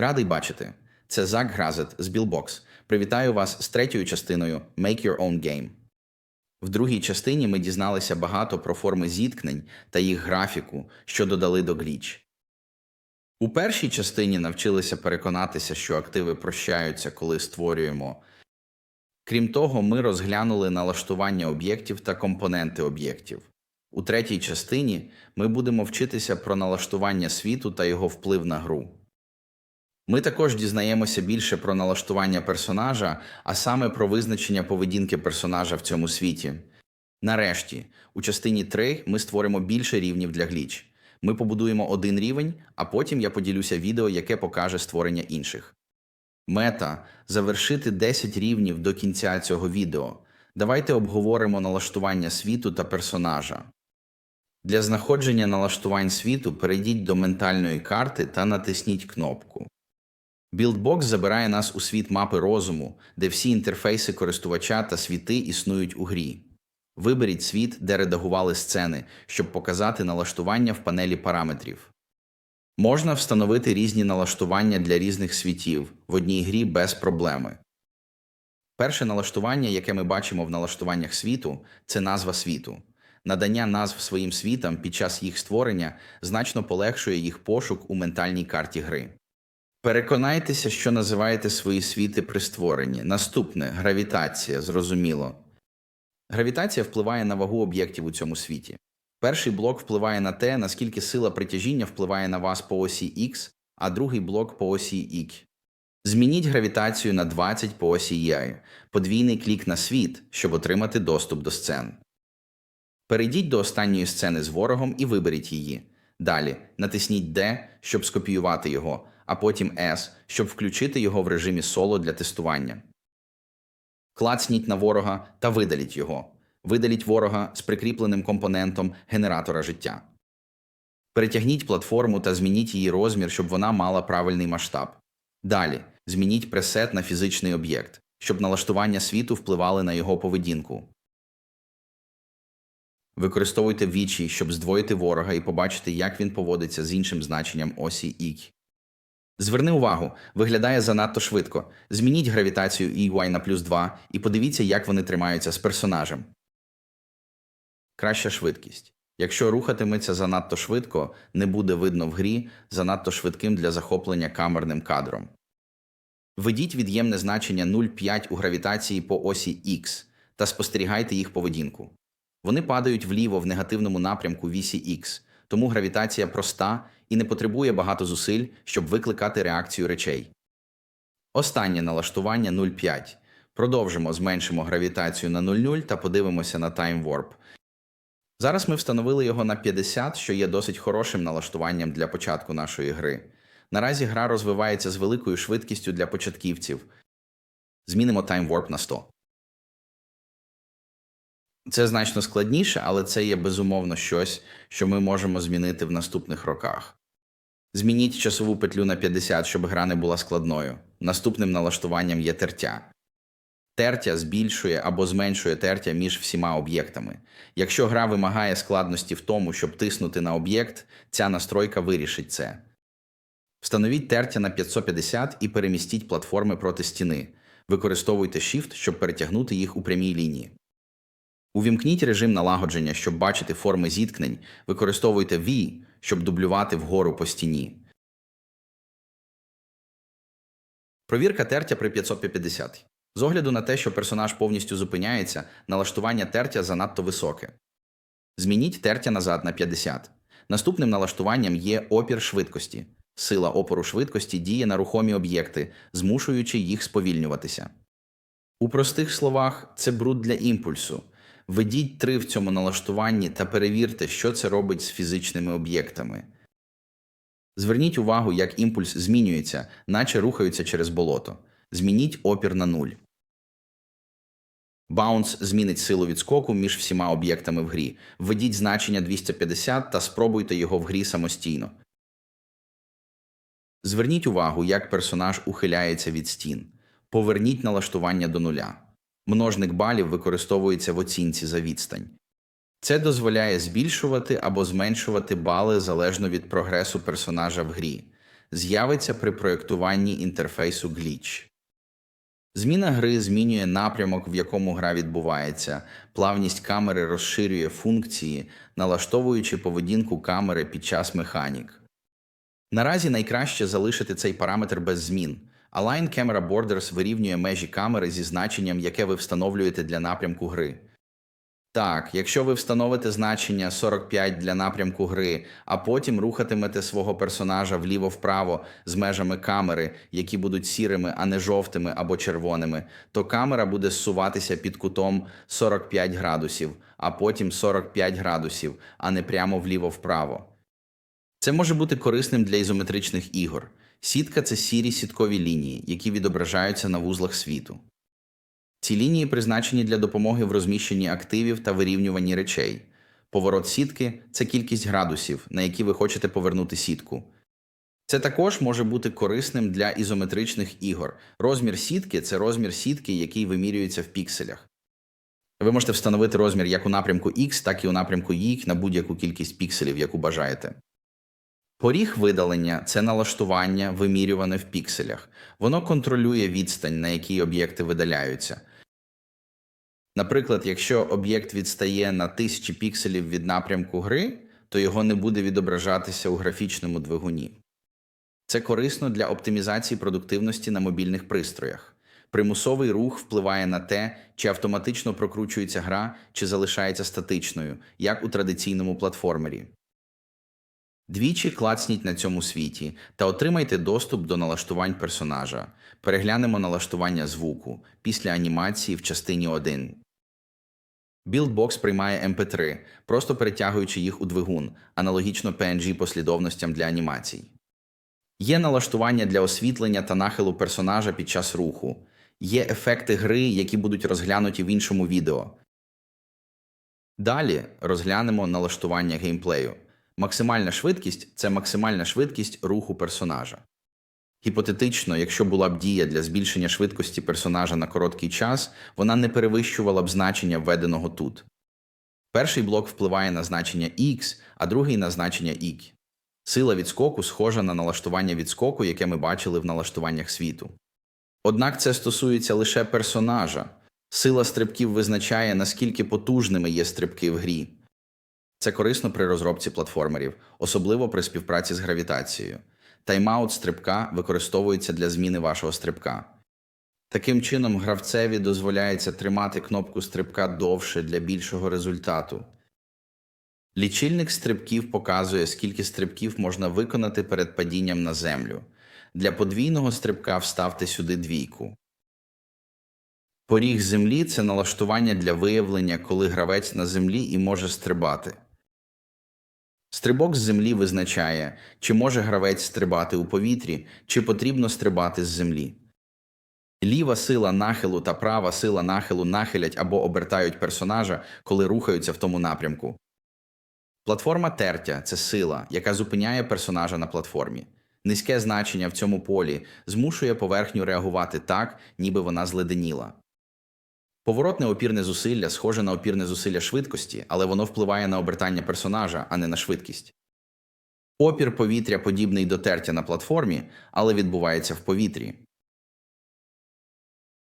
Радий бачити. Це Зак Гразет з Billbox. Привітаю вас з третьою частиною Make Your Own Game. В другій частині ми дізналися багато про форми зіткнень та їх графіку, що додали до гліч. У першій частині навчилися переконатися, що активи прощаються, коли створюємо. Крім того, ми розглянули налаштування об'єктів та компоненти об'єктів. У третій частині ми будемо вчитися про налаштування світу та його вплив на гру. Ми також дізнаємося більше про налаштування персонажа, а саме про визначення поведінки персонажа в цьому світі. Нарешті, у частині 3 ми створимо більше рівнів для гліч. Ми побудуємо один рівень, а потім я поділюся відео, яке покаже створення інших. Мета завершити 10 рівнів до кінця цього відео. Давайте обговоримо налаштування світу та персонажа. Для знаходження налаштувань світу перейдіть до ментальної карти та натисніть кнопку. Білдбокс забирає нас у світ мапи розуму, де всі інтерфейси користувача та світи існують у грі. Виберіть світ, де редагували сцени, щоб показати налаштування в панелі параметрів. Можна встановити різні налаштування для різних світів в одній грі без проблеми. Перше налаштування, яке ми бачимо в налаштуваннях світу, це назва світу. Надання назв своїм світам під час їх створення значно полегшує їх пошук у ментальній карті гри. Переконайтеся, що називаєте свої світи при створенні. Наступне гравітація, зрозуміло. Гравітація впливає на вагу об'єктів у цьому світі. Перший блок впливає на те, наскільки сила притяжіння впливає на вас по осі X, а другий блок по осі Y. Змініть гравітацію на 20 по осі Y, подвійний клік на світ, щоб отримати доступ до сцен. Перейдіть до останньої сцени з ворогом і виберіть її. Далі натисніть D, щоб скопіювати його, а потім S, щоб включити його в режимі соло для тестування. Клацніть на ворога та видаліть його. Видаліть ворога з прикріпленим компонентом генератора життя. Перетягніть платформу та змініть її розмір, щоб вона мала правильний масштаб. Далі змініть пресет на фізичний об'єкт, щоб налаштування світу впливали на його поведінку. Використовуйте вічі, щоб здвоїти ворога і побачити, як він поводиться з іншим значенням осі Y. Зверни увагу, виглядає занадто швидко. Змініть гравітацію EY на плюс 2 і подивіться, як вони тримаються з персонажем. Краща швидкість. Якщо рухатиметься занадто швидко, не буде видно в грі занадто швидким для захоплення камерним кадром. Введіть від'ємне значення 0,5 у гравітації по осі X та спостерігайте їх поведінку. Вони падають вліво в негативному напрямку вісі X, тому гравітація проста і не потребує багато зусиль, щоб викликати реакцію речей. Останнє налаштування 0,5. Продовжимо зменшимо гравітацію на 0,0 та подивимося на Warp. Зараз ми встановили його на 50, що є досить хорошим налаштуванням для початку нашої гри. Наразі гра розвивається з великою швидкістю для початківців. Змінимо Warp на 100. Це значно складніше, але це є безумовно щось, що ми можемо змінити в наступних роках. Змініть часову петлю на 50, щоб гра не була складною. Наступним налаштуванням є тертя. Тертя збільшує або зменшує тертя між всіма об'єктами. Якщо гра вимагає складності в тому, щоб тиснути на об'єкт, ця настройка вирішить це. Встановіть тертя на 550 і перемістіть платформи проти стіни. Використовуйте Shift, щоб перетягнути їх у прямій лінії. Увімкніть режим налагодження, щоб бачити форми зіткнень, використовуйте V, щоб дублювати вгору по стіні. Провірка тертя при 550. З огляду на те, що персонаж повністю зупиняється, налаштування тертя занадто високе. Змініть тертя назад на 50. Наступним налаштуванням є опір швидкості. Сила опору швидкості діє на рухомі об'єкти, змушуючи їх сповільнюватися. У простих словах, це бруд для імпульсу. Введіть 3 в цьому налаштуванні та перевірте, що це робить з фізичними об'єктами. Зверніть увагу, як імпульс змінюється, наче рухаються через болото. Змініть опір на 0. Баунс змінить силу відскоку між всіма об'єктами в грі. Введіть значення 250 та спробуйте його в грі самостійно. Зверніть увагу, як персонаж ухиляється від стін. Поверніть налаштування до нуля. Множник балів використовується в оцінці за відстань. Це дозволяє збільшувати або зменшувати бали залежно від прогресу персонажа в грі. з'явиться при проєктуванні інтерфейсу Glitch. Зміна гри змінює напрямок, в якому гра відбувається, плавність камери розширює функції, налаштовуючи поведінку камери під час механік. Наразі найкраще залишити цей параметр без змін. Align Camera Borders вирівнює межі камери зі значенням, яке ви встановлюєте для напрямку гри. Так, якщо ви встановите значення 45 для напрямку гри, а потім рухатимете свого персонажа вліво-вправо з межами камери, які будуть сірими, а не жовтими або червоними, то камера буде зсуватися під кутом 45 градусів, а потім 45 градусів, а не прямо вліво-вправо. Це може бути корисним для ізометричних ігор. Сітка це сірі сіткові лінії, які відображаються на вузлах світу. Ці лінії призначені для допомоги в розміщенні активів та вирівнюванні речей. Поворот сітки це кількість градусів, на які ви хочете повернути сітку. Це також може бути корисним для ізометричних ігор. Розмір сітки це розмір сітки, який вимірюється в пікселях. Ви можете встановити розмір як у напрямку X, так і у напрямку Y на будь-яку кількість пікселів, яку бажаєте. Поріг видалення це налаштування, вимірюване в пікселях. Воно контролює відстань, на якій об'єкти видаляються. Наприклад, якщо об'єкт відстає на тисячі пікселів від напрямку гри, то його не буде відображатися у графічному двигуні. Це корисно для оптимізації продуктивності на мобільних пристроях. Примусовий рух впливає на те, чи автоматично прокручується гра, чи залишається статичною, як у традиційному платформері. Двічі клацніть на цьому світі та отримайте доступ до налаштувань персонажа. Переглянемо налаштування звуку після анімації в частині 1. Buildbox приймає MP3, просто перетягуючи їх у двигун, аналогічно PNG послідовностям для анімацій. Є налаштування для освітлення та нахилу персонажа під час руху. Є ефекти гри, які будуть розглянуті в іншому відео. Далі розглянемо налаштування геймплею. Максимальна швидкість це максимальна швидкість руху персонажа. Гіпотетично, якщо була б дія для збільшення швидкості персонажа на короткий час, вона не перевищувала б значення введеного тут. Перший блок впливає на значення X, а другий на значення Y. Сила відскоку схожа на налаштування відскоку, яке ми бачили в налаштуваннях світу. Однак це стосується лише персонажа. Сила стрибків визначає, наскільки потужними є стрибки в грі. Це корисно при розробці платформерів, особливо при співпраці з гравітацією. Тайм-аут стрибка використовується для зміни вашого стрибка. Таким чином, гравцеві дозволяється тримати кнопку стрибка довше для більшого результату. Лічильник стрибків показує, скільки стрибків можна виконати перед падінням на землю. Для подвійного стрибка вставте сюди двійку. Поріг землі це налаштування для виявлення, коли гравець на землі і може стрибати. Стрибок з землі визначає, чи може гравець стрибати у повітрі, чи потрібно стрибати з землі. Ліва сила нахилу та права сила нахилу нахилять або обертають персонажа, коли рухаються в тому напрямку. Платформа тертя це сила, яка зупиняє персонажа на платформі. Низьке значення в цьому полі змушує поверхню реагувати так, ніби вона зледеніла. Поворотне опірне зусилля схоже на опірне зусилля швидкості, але воно впливає на обертання персонажа, а не на швидкість. Опір повітря подібний до тертя на платформі, але відбувається в повітрі.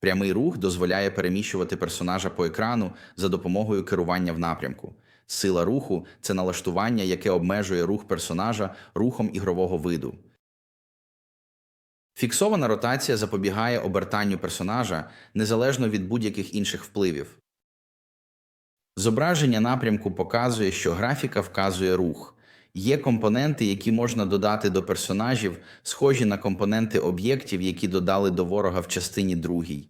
Прямий рух дозволяє переміщувати персонажа по екрану за допомогою керування в напрямку. Сила руху це налаштування, яке обмежує рух персонажа рухом ігрового виду. Фіксована ротація запобігає обертанню персонажа незалежно від будь-яких інших впливів. Зображення напрямку показує, що графіка вказує рух. Є компоненти, які можна додати до персонажів, схожі на компоненти об'єктів, які додали до ворога в частині другій.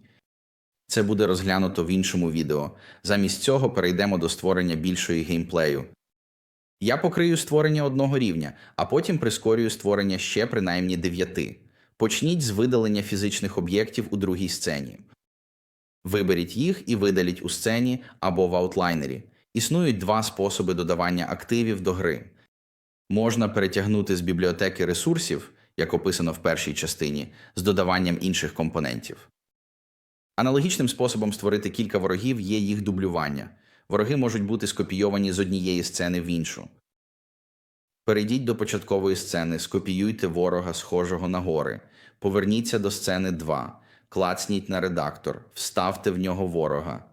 Це буде розглянуто в іншому відео. Замість цього перейдемо до створення більшої геймплею. Я покрию створення одного рівня, а потім прискорюю створення ще принаймні дев'яти. Почніть з видалення фізичних об'єктів у другій сцені. Виберіть їх і видаліть у сцені або в аутлайнері. Існують два способи додавання активів до гри. Можна перетягнути з бібліотеки ресурсів, як описано в першій частині, з додаванням інших компонентів. Аналогічним способом створити кілька ворогів є їх дублювання. Вороги можуть бути скопійовані з однієї сцени в іншу. Перейдіть до початкової сцени, скопіюйте ворога, схожого на гори. Поверніться до сцени 2, клацніть на редактор, вставте в нього ворога.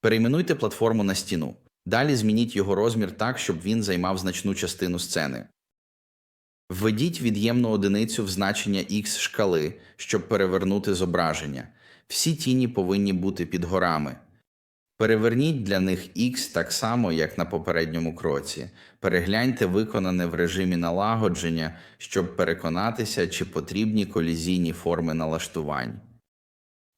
Перейменуйте платформу на стіну. Далі змініть його розмір так, щоб він займав значну частину сцени. Введіть від'ємну одиницю в значення X шкали, щоб перевернути зображення. Всі тіні повинні бути під горами. Переверніть для них X так само, як на попередньому кроці. Перегляньте виконане в режимі налагодження, щоб переконатися, чи потрібні колізійні форми налаштувань.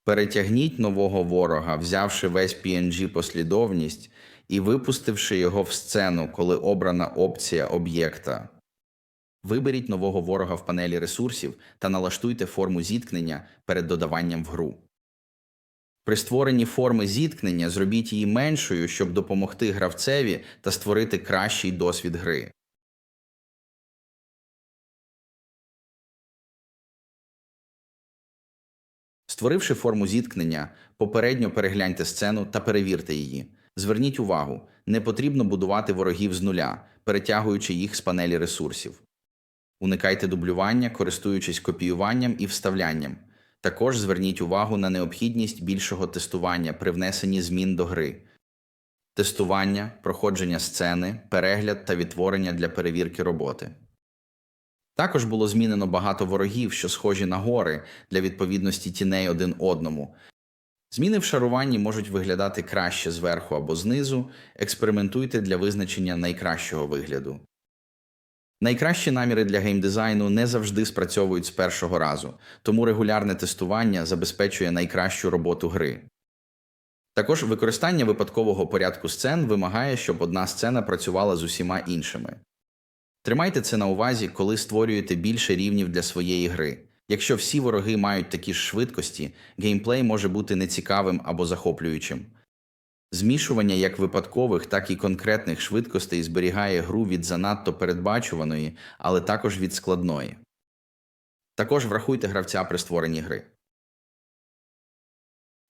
Перетягніть нового ворога, взявши весь PNG послідовність і випустивши його в сцену, коли обрана опція об'єкта. Виберіть нового ворога в панелі ресурсів та налаштуйте форму зіткнення перед додаванням в гру. При створенні форми зіткнення зробіть її меншою, щоб допомогти гравцеві та створити кращий досвід гри. Створивши форму зіткнення, попередньо перегляньте сцену та перевірте її. Зверніть увагу, не потрібно будувати ворогів з нуля, перетягуючи їх з панелі ресурсів. Уникайте дублювання, користуючись копіюванням і вставлянням. Також зверніть увагу на необхідність більшого тестування при внесенні змін до гри. Тестування, проходження сцени, перегляд та відтворення для перевірки роботи. Також було змінено багато ворогів, що схожі на гори для відповідності тіней один одному. Зміни в шаруванні можуть виглядати краще зверху або знизу. Експериментуйте для визначення найкращого вигляду. Найкращі наміри для геймдизайну не завжди спрацьовують з першого разу, тому регулярне тестування забезпечує найкращу роботу гри. Також використання випадкового порядку сцен вимагає, щоб одна сцена працювала з усіма іншими. Тримайте це на увазі, коли створюєте більше рівнів для своєї гри. Якщо всі вороги мають такі ж швидкості, геймплей може бути нецікавим або захоплюючим. Змішування як випадкових, так і конкретних швидкостей зберігає гру від занадто передбачуваної, але також від складної. Також врахуйте гравця при створенні гри.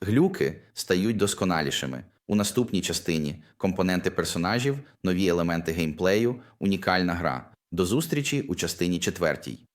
Глюки стають досконалішими. У наступній частині компоненти персонажів, нові елементи геймплею, унікальна гра. До зустрічі у частині четвертій.